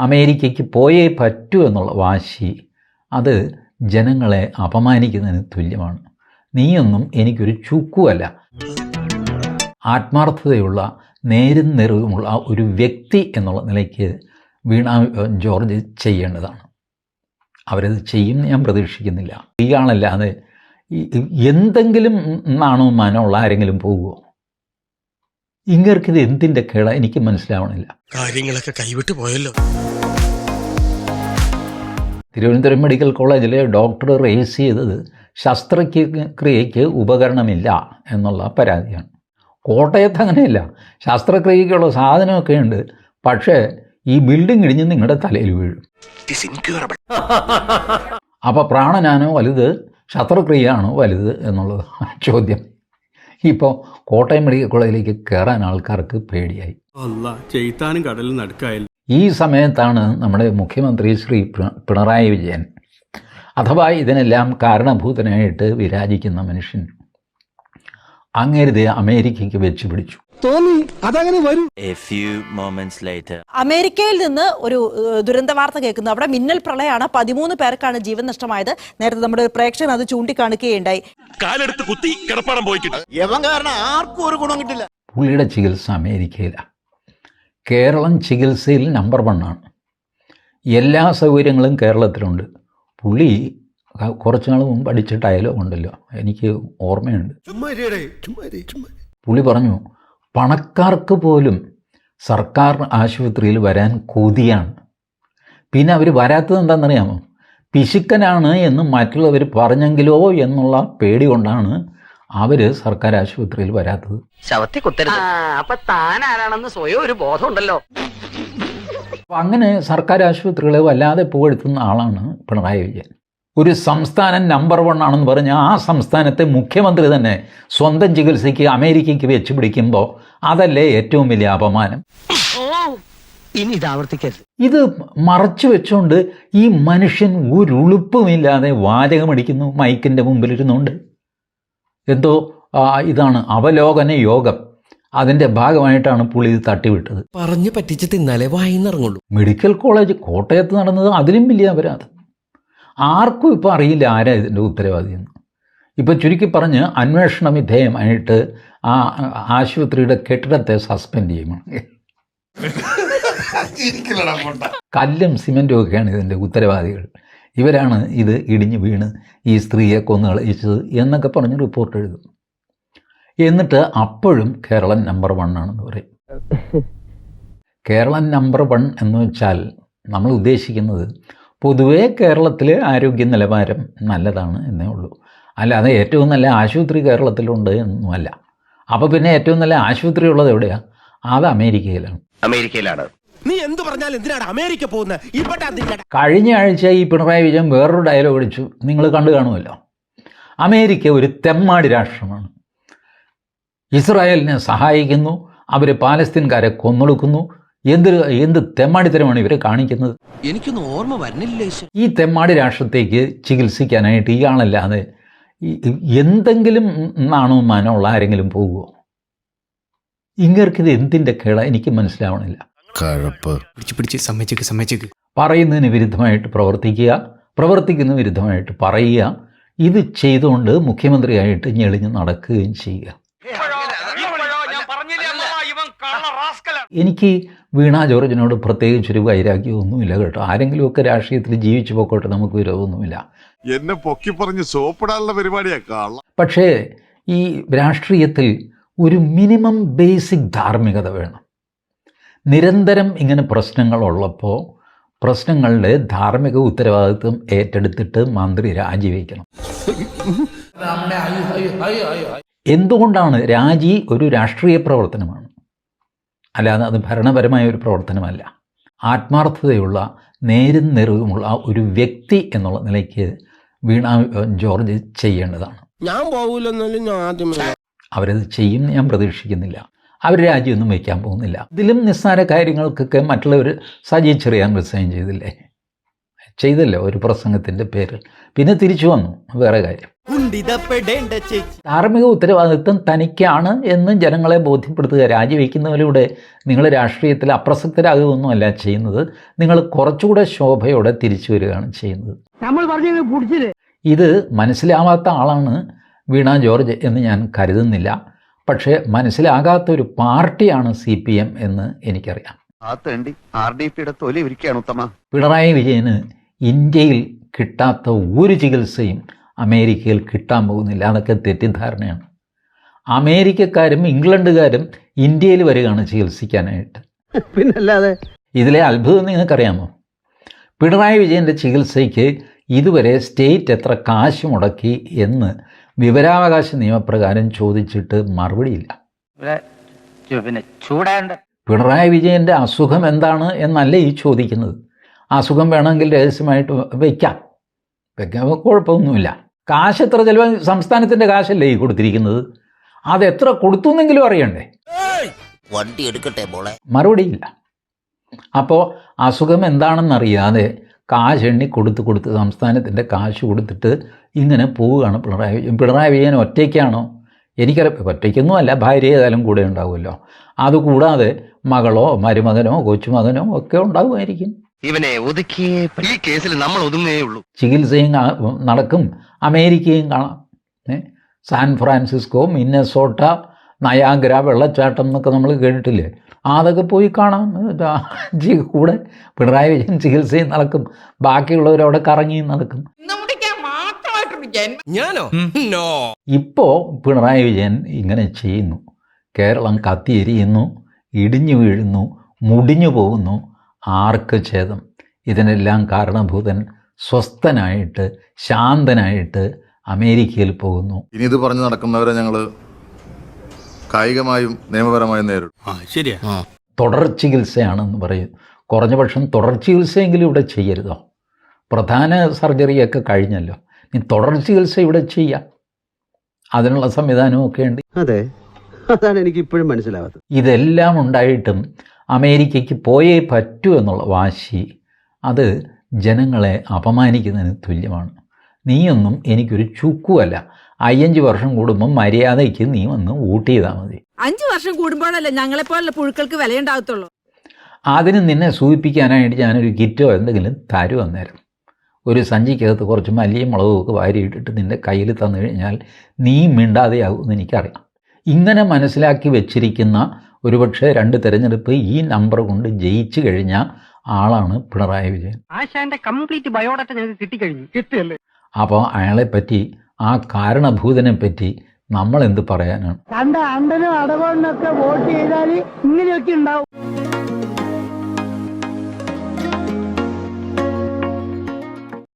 അമേരിക്കയ്ക്ക് പോയേ പറ്റൂ എന്നുള്ള വാശി അത് ജനങ്ങളെ അപമാനിക്കുന്നതിന് തുല്യമാണ്. നീയൊന്നും എനിക്കൊരു ചുക്കുമല്ല ആത്മാർത്ഥതയുള്ള നേരും നിറവുമുള്ള ഒരു വ്യക്തി എന്നുള്ള നിലയ്ക്ക് വീണ ജോർജ് ചെയ്യേണ്ടതാണ്. അവരത് ചെയ്യും ഞാൻ പ്രതീക്ഷിക്കുന്നില്ല. ഇയാളല്ലാതെ എന്തെങ്കിലും നാണോ മനമുള്ള ആരെങ്കിലും പോകുമോ ഇങ്ങർക്കിത് എന്തിന്റെ കേട? എനിക്ക് മനസ്സിലാവണില്ല. കാര്യങ്ങളൊക്കെ കൈവിട്ട് പോയല്ലോ. തിരുവനന്തപുരം മെഡിക്കൽ കോളേജിലെ ഡോക്ടർ റേസ് ചെയ്തത് ശസ്ത്രക്രിയയ്ക്ക് ഉപകരണമില്ല എന്നുള്ള പരാതിയാണ്. കോട്ടയത്ത് അങ്ങനെയല്ല. ശസ്ത്രക്രിയയ്ക്കുള്ള സാധനമൊക്കെ ഉണ്ട്. പക്ഷേ ഈ ബിൽഡിംഗ് ഇടിഞ്ഞ് നിങ്ങളുടെ തലയിൽ വീഴും. അപ്പോൾ പ്രാണനാണോ വലുത്? ശസ്ത്രക്രിയയാണോ വലുത് എന്നുള്ളത് ചോദ്യം. ഇപ്പോൾ കോട്ടയം മെഡിക്കൽ കോളേജിലേക്ക് കയറാൻ ആൾക്കാർക്ക് പേടിയായി. അല്ല ചെയ്ത്താനും കടലിൽ നടുക്കായല്ലോ. ഈ സമയത്താണ് നമ്മുടെ മുഖ്യമന്ത്രി ശ്രീ പിണറായി വിജയൻ അഥവാ ഇതിനെല്ലാം കാരണഭൂതനായിട്ട് വിരാജിക്കുന്ന മനുഷ്യൻ അങ്ങരുത് അമേരിക്കയ്ക്ക് വെച്ച് പിടിച്ചു. തോന്നി അതങ്ങനെ വരും. Later. അമേരിക്കയിൽ നിന്ന് ഒരു ദുരന്ത വാർത്ത കേൾക്കുന്നു. അവിടെ മിന്നൽ പ്രളയമാണ്. പതിമൂന്ന് പേർക്കാണ് ജീവൻ നഷ്ടമായത്. നേരത്തെ നമ്മുടെ ഒരു പ്രേക്ഷകൻ അത് ചൂണ്ടിക്കാണിക്കുകയുണ്ടായി. കാലെടുത്ത് കുത്തി കിടപ്പാടം പോയി കിട്ടും. കാരണം ആർക്കും ഒരു ഗുണം കിട്ടില്ല. പുള്ളിയുടെ ചികിത്സ അമേരിക്കയിലാണ് കേരളം ചികിത്സയിൽ നമ്പർ വണ്ണാണ് എല്ലാ സൗകര്യങ്ങളും കേരളത്തിലുണ്ട്. പുള്ളി കുറച്ച് നാൾ മുമ്പ് അടിച്ച ഡയലോഗ് ഉണ്ടല്ലോ. എനിക്ക് ഓർമ്മയുണ്ട്. പുള്ളി പറഞ്ഞു പണക്കാർക്ക് പോലും സർക്കാർ ആശുപത്രിയിൽ വരാൻ കൊതിയാണ്. പിന്നെ അവർ വരാത്തത് എന്താണെന്നറിയാമോ? പിശുക്കനാണ് എന്ന് മറ്റുള്ളവർ പറഞ്ഞെങ്കിലോ എന്നുള്ള പേടി കൊണ്ടാണ് അവർ സർക്കാർ ആശുപത്രിയിൽ വരാത്തത്. ശവത്തി കുത്തരുത്. അപ്പൊ താൻ ആരാണെന്ന് സ്വയം ഒരു ബോധമുണ്ടല്ലോ. അപ്പം അങ്ങനെ സർക്കാർ ആശുപത്രികളെ വല്ലാതെ പുകഴ്ത്തുന്ന ആളാണ് പിണറായി വിജയൻ. ഒരു സംസ്ഥാനം നമ്പർ വൺ ആണെന്ന് പറഞ്ഞ ആ സംസ്ഥാനത്തെ മുഖ്യമന്ത്രി തന്നെ സ്വന്തം ചികിത്സയ്ക്ക് അമേരിക്കയ്ക്ക് വെച്ച് പിടിക്കുമ്പോൾ അതല്ലേ ഏറ്റവും വലിയ അപമാനം? ഇനി ഇത് ആവർത്തിക്കരുത്. ഇത് മറച്ചു വെച്ചുകൊണ്ട് ഈ മനുഷ്യൻ ഒരു ഉളുപ്പുമില്ലാതെ വാചകമടിക്കുന്നു മൈക്കിന്റെ മുമ്പിലിരുന്നുകൊണ്ട് എന്തോ ഇതാണ് അവലോകന യോഗം. അതിന്റെ ഭാഗമായിട്ടാണ് പുള്ളി ഇത് തട്ടിവിട്ടത്. പറഞ്ഞു പറ്റിച്ച് തിന്നാലേ വായിന്നിറങ്ങുള്ളൂ. മെഡിക്കൽ കോളേജ് കോട്ടയത്ത് നടന്നത് അതിലും വലിയ അപരാധം. ആർക്കും ഇപ്പോൾ അറിയില്ല ആരാ ഇതിന്റെ ഉത്തരവാദി എന്ന് ഇപ്പോൾ ചുരുക്കി പറഞ്ഞ് അന്വേഷണ വിധേയമായിട്ട് ആ ആശുപത്രിയുടെ കെട്ടിടത്തെ സസ്പെൻഡ് ചെയ്യുമ്പോൾ കല്ലും സിമെന്റും ഒക്കെയാണ് ഇതിന്റെ ഉത്തരവാദികൾ. ഇവരാണ് ഇത് ഇടിഞ്ഞു വീണ് ഈ സ്ത്രീയെ കൊന്നു കളയിച്ചത് എന്നൊക്കെ പറഞ്ഞ് റിപ്പോർട്ട് എഴുതും. എന്നിട്ട് അപ്പോഴും കേരളം നമ്പർ വൺ ആണെന്ന് പറയും. കേരളം നമ്പർ വൺ എന്ന് വെച്ചാൽ നമ്മൾ ഉദ്ദേശിക്കുന്നത് പൊതുവേ കേരളത്തിലെ ആരോഗ്യ നിലവാരം നല്ലതാണ് എന്നേ ഉള്ളൂ. അല്ലാതെ ഏറ്റവും നല്ല ആശുപത്രി കേരളത്തിലുണ്ട് എന്നുമല്ല അപ്പോൾ പിന്നെ ഏറ്റവും നല്ല ആശുപത്രി ഉള്ളത് എവിടെയാണ് അത് അമേരിക്കയിലാണ്. അമേരിക്കയിലാണ്. നീ എന്ത് പറഞ്ഞാൽ എന്തിനാണ് അമേരിക്ക പോകുന്നത് കഴിഞ്ഞ ആഴ്ച ഈ പിണറായി വിജയൻ വേറൊരു ഡയലോഗ് അടിച്ചു നിങ്ങൾ കണ്ടു കാണുമല്ലോ. അമേരിക്ക ഒരു തെമ്മാടി രാഷ്ട്രമാണ്. ഇസ്രായേലിനെ സഹായിക്കുന്നു. അവർ പാലസ്തീൻകാരെ കൊന്നൊടുക്കുന്നു. എന്ത് എന്ത് തെമ്മാടിത്തരമാണ് ഇവരെ കാണിക്കുന്നത്? എനിക്കൊന്നും ഓർമ്മ വരുന്നില്ല ഈ തെമ്മാടി രാഷ്ട്രത്തേക്ക് ചികിത്സിക്കാനായിട്ട് ഇയാളല്ലാതെ എന്തെങ്കിലും നാണവും മാനമുള്ള ആരെങ്കിലും പോകുമോ ഇങ്ങർക്കിത് എന്തിന്റെ കേള എനിക്ക് മനസ്സിലാവണില്ല. പിടിച്ച് പിടിച്ച് സമ്മതിച്ചേക്ക് സമ്മതിച്ചേക്ക്. പറയുന്നതിന് വിരുദ്ധമായിട്ട് പ്രവർത്തിക്കുക പ്രവർത്തിക്കുന്ന വിരുദ്ധമായിട്ട് പറയുക ഇത് ചെയ്തുകൊണ്ട് മുഖ്യമന്ത്രിയായിട്ട് ഞെളിഞ്ഞ് നടക്കുകയും ചെയ്യുക. എനിക്ക് വീണ ജോർജിനോട് പ്രത്യേകിച്ചൊരു വൈരാഗ്യമൊന്നുമില്ല കേട്ടോ. ആരെങ്കിലുമൊക്കെ രാഷ്ട്രീയത്തിൽ ജീവിച്ചു പോക്കോട്ടെ നമുക്ക് വിരോധമൊന്നുമില്ല. എന്നെ പൊക്കി പറഞ്ഞ് സോപ്പിടാനുള്ള പരിപാടിയാ കള്ള. പക്ഷേ ഈ രാഷ്ട്രീയത്തിൽ ഒരു മിനിമം ബേസിക് ധാർമ്മികത വേണം. നിരന്തരം ഇങ്ങനെ പ്രശ്നങ്ങളുള്ളപ്പോൾ പ്രശ്നങ്ങളുടെ ധാർമ്മിക ഉത്തരവാദിത്വം ഏറ്റെടുത്തിട്ട് മന്ത്രി രാജിവെക്കണം. എന്തുകൊണ്ടാണ് രാജി ഒരു രാഷ്ട്രീയ പ്രവർത്തനമാണ്? അല്ലാതെ അത് ഭരണപരമായ ഒരു പ്രവർത്തനമല്ല. ആത്മാർത്ഥതയുള്ള നേരും നിറവുമുള്ള ഒരു വ്യക്തി എന്നുള്ള നിലയ്ക്ക് വീണ ജോർജ് ചെയ്യേണ്ടതാണ്. ഞാൻ പോകില്ലെന്നാലും അവരത് ചെയ്യും ഞാൻ പ്രതീക്ഷിക്കുന്നില്ല. അവർ രാജ്യമൊന്നും വയ്ക്കാൻ പോകുന്നില്ല. ഇതിലും നിസ്സാര കാര്യങ്ങൾക്കൊക്കെ മറ്റുള്ളവർ സജി ചെറിയാൻ റിസൈൻ ചെയ്തില്ലേ? ചെയ്തല്ലോ ഒരു പ്രസംഗത്തിന്റെ പേരിൽ. പിന്നെ തിരിച്ചു വന്നു വേറെ കാര്യം. ധാർമ്മിക ഉത്തരവാദിത്വം തനിക്കാണ് എന്ന് ജനങ്ങളെ ബോധ്യപ്പെടുത്തുക രാജിവെക്കുന്നവരിലൂടെ നിങ്ങൾ രാഷ്ട്രീയത്തിൽ അപ്രസക്തരാകുകയൊന്നുമല്ല ചെയ്യുന്നത് നിങ്ങൾ കുറച്ചുകൂടെ ശോഭയോടെ തിരിച്ചു വരികയാണ് ചെയ്യുന്നത്. നമ്മൾ ഇത് മനസ്സിലാവാത്ത ആളാണ് വീണ ജോർജ് എന്ന് ഞാൻ കരുതുന്നില്ല. പക്ഷേ മനസ്സിലാകാത്ത ഒരു പാർട്ടിയാണ് സി പി എം എന്ന് എനിക്കറിയാം. പിണറായി വിജയന് ഇന്ത്യയിൽ കിട്ടാത്ത ഒരു ചികിത്സയും അമേരിക്കയിൽ കിട്ടാൻ പോകുന്നില്ല. അതൊക്കെ തെറ്റിദ്ധാരണയാണ്. അമേരിക്കക്കാരും ഇംഗ്ലണ്ടുകാരും ഇന്ത്യയിൽ വരികയാണ് ചികിത്സിക്കാനായിട്ട്. പിന്നല്ലാതെ ഇതിലെ അത്ഭുതം നിങ്ങൾക്കറിയാമോ? പിണറായി വിജയന്റെ ചികിത്സയ്ക്ക് ഇതുവരെ സ്റ്റേറ്റ് എത്ര കാശ് മുടക്കി എന്ന് വിവരാവകാശ നിയമപ്രകാരം ചോദിച്ചിട്ട് മറുപടിയില്ല. പിന്നെ ചൂടാണ്ട് പിണറായി വിജയന്റെ അസുഖം എന്താണ് എന്നല്ല ഈ ചോദിക്കുന്നത്. അസുഖം വേണമെങ്കിൽ രഹസ്യമായിട്ട് വയ്ക്കാം വയ്ക്കാൻ കുഴപ്പമൊന്നുമില്ല. കാശ് എത്ര ചിലവ് സംസ്ഥാനത്തിന്റെ കാശല്ലേ ഈ കൊടുത്തിരിക്കുന്നത്? അത് എത്ര കൊടുത്തു എന്നെങ്കിലും അറിയണ്ടേ. വണ്ടി എടുക്കട്ടെ മോളെ. മറുപടിയില്ല. അപ്പോൾ അസുഖം എന്താണെന്നറിയാതെ കാശ് എണ്ണി കൊടുത്ത് കൊടുത്ത് സംസ്ഥാനത്തിന്റെ കാശ് കൊടുത്തിട്ട് ഇങ്ങനെ പോവുകയാണ് പിണറായി വിജയൻ. പിണറായി വിജയൻ ഒറ്റയ്ക്കാണോ? എനിക്കറിയാം. ഒറ്റയ്ക്കൊന്നും അല്ല ഭാര്യ ഏതായാലും കൂടെ ഉണ്ടാവുമല്ലോ. അതുകൂടാതെ മകളോ മരുമകനോ കൊച്ചുമകനോ ഒക്കെ ഉണ്ടാവുമായിരിക്കും. ഇവനെ ഒതുക്കിയേ ഈ കേസിൽ നമ്മൾ ഒതുങ്ങേ ഉള്ളൂ. ചികിത്സയും നടക്കും. അമേരിക്കയും കാണാം. സാൻ ഫ്രാൻസിസ്കോ മിന്നസോട്ട നയാഗ്ര വെള്ളച്ചാട്ടം എന്നൊക്കെ നമ്മൾ കേട്ടിട്ടില്ലേ? അതൊക്കെ പോയി കാണാം. കൂടെ പിണറായി വിജയൻ ചികിത്സയും നടക്കും. ബാക്കിയുള്ളവരവിടെ കറങ്ങിയും നടക്കും. ഞാനോ? നോ. ഇപ്പോൾ പിണറായി വിജയൻ ഇങ്ങനെ ചെയ്യുന്നു. കേരളം കത്തിയെരിയുന്നു ഇടിഞ്ഞു വീഴുന്നു മുടിഞ്ഞു പോകുന്നു. ആർക്ക് ഛേദം? ഇതിനെല്ലാം കാരണഭൂതൻ സ്വസ്ഥനായിട്ട് ശാന്തനായിട്ട് അമേരിക്കയിൽ പോകുന്നു. ഇനി ഇത് പറഞ്ഞു നടക്കുന്നവരെ ഞങ്ങൾ കായികമായും നിയമപരമായും നേരിടും. ശരിയാ. തുടർ ചികിത്സയാണെന്ന് പറയും. കുറഞ്ഞ പക്ഷം തുടർ ചികിത്സയെങ്കിലും ഇവിടെ ചെയ്യരുതോ? പ്രധാന സർജറിയൊക്കെ കഴിഞ്ഞല്ലോ. ഇനി തുടർ ചികിത്സ ഇവിടെ ചെയ്യാം. അതിനുള്ള സംവിധാനമൊക്കെ ഉണ്ട്. അതെ. അതാണ് എനിക്ക് ഇപ്പോഴും മനസ്സിലാവാത്തത്. ഇതെല്ലാം ഉണ്ടായിട്ടും അമേരിക്കയ്ക്ക് പോയേ പറ്റൂ എന്നുള്ള വാശി അത് ജനങ്ങളെ അപമാനിക്കുന്നതിന് തുല്യമാണ്. നീയൊന്നും എനിക്കൊരു ചുക്കുമല്ല അയ്യഞ്ച് വർഷം കൂടുമ്പോൾ മര്യാദയ്ക്ക് നീ വന്ന് വോട്ട് ചെയ്താൽ മതി. അഞ്ചു വർഷം കൂടുമ്പോഴല്ലേ ഞങ്ങളെപ്പോലുള്ള പുഴുക്കൾക്ക് വിലയുണ്ടാകത്തുള്ളൂ? അതിന് നിന്നെ സൂചിപ്പിക്കാനായിട്ട് ഞാനൊരു കിറ്റോ എന്തെങ്കിലും തരും അന്നേരം. ഒരു സഞ്ചിക്കകത്ത് കുറച്ച് മല്ലിയും മുളകും ഒക്കെ വാരിയിട്ടിട്ട് നിന്റെ കയ്യിൽ തന്നു കഴിഞ്ഞാൽ നീ മിണ്ടാതെയാകുമെന്ന് എനിക്കറിയാം. ഇങ്ങനെ മനസ്സിലാക്കി വെച്ചിരിക്കുന്ന ഒരുപക്ഷെ രണ്ട് തിരഞ്ഞെടുപ്പ് ഈ നമ്പർ കൊണ്ട് ജയിച്ചു കഴിഞ്ഞ ആളാണ് പിണറായി വിജയൻ. ആശാന്റെ കംപ്ലീറ്റ് ബയോഡാറ്റ ഞങ്ങൾക്ക് കിട്ടിക്കഴിഞ്ഞു. കിട്ടിയല്ലേ അപ്പോൾ അയാളെപ്പറ്റി ആ കാരണഭൂതനെ പറ്റി നമ്മൾ എന്ത് പറയാനാണ്? കണ്ട അണ്ടനും അടവണ്ണൊക്കെ വോട്ട് ചെയ്താൽ ഇങ്ങനെയൊക്കെ ഉണ്ടാവും.